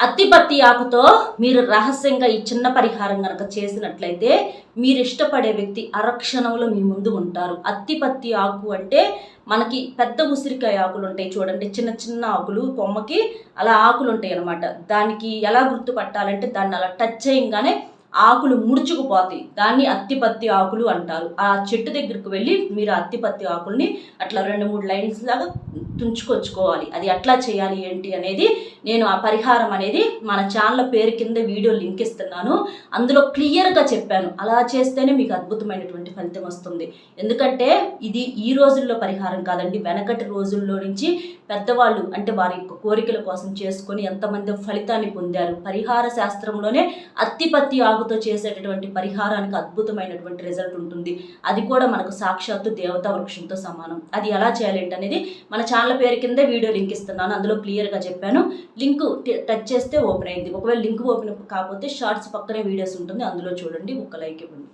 అత్తిపత్తి ఆకుతో మీరు రహస్యంగా ఈ చిన్న పరిహారం కనుక చేసినట్లయితే మీరు ఇష్టపడే వ్యక్తి అరక్షణంలో మీ ముందు ఉంటారు. అత్తిపత్తి ఆకు అంటే మనకి పెద్ద ఉసిరికాయ ఆకులు ఉంటాయి చూడండి. చిన్న చిన్న ఆకులు కొమ్మకి అలా ఆకులు ఉంటాయి అనమాట దానికి ఎలా గుర్తుపట్టాలంటే దాన్ని అలా టచ్ చేయగానే ఆకులు ముడుచుకుపోతాయి. దాన్ని అత్తిపత్తి ఆకులు అంటారు. ఆ చెట్టు దగ్గరికి వెళ్ళి మీరు అత్తిపత్తి ఆకుల్ని అట్లా రెండు మూడు లైన్స్ లాగా తుంచుకొచ్చుకోవాలి అది ఎట్లా చేయాలి ఏంటి అనేది నేను ఆ పరిహారం అనేది మన ఛానల్ పేరు కింద వీడియో లింక్ ఇస్తున్నాను. అందులో క్లియర్గా చెప్పాను. అలా చేస్తేనే మీకు అద్భుతమైనటువంటి ఫలితం వస్తుంది. ఎందుకంటే ఇది ఈ రోజుల్లో పరిహారం కాదండి. వెనకటి రోజుల్లో నుంచి పెద్దవాళ్ళు అంటే వారి యొక్క కోరికల కోసం చేసుకొని ఎంతమంది ఫలితాన్ని పొందారు. పరిహార శాస్త్రంలోనే అత్తిపత్తి ఆకుతో చేసేటటువంటి పరిహారానికి అద్భుతమైనటువంటి రిజల్ట్ ఉంటుంది. అది కూడా మనకు సాక్షాత్తు దేవతా వృక్షంతో సమానం. అది ఎలా చేయాలి అనేది మన ఛానల్ పేరు కింద వీడియో లింక్ ఇస్తున్నాను అందులో క్లియర్గా చెప్పాను. లింక్ టచ్ చేస్తే ఓపెన్ అయింది. ఒకవేళ లింక్ ఓపెన్ కాకపోతే షార్ట్స్ పక్కనే వీడియోస్ ఉంటుంది అందులో చూడండి ఒక లైక్ ఇవ్వండి.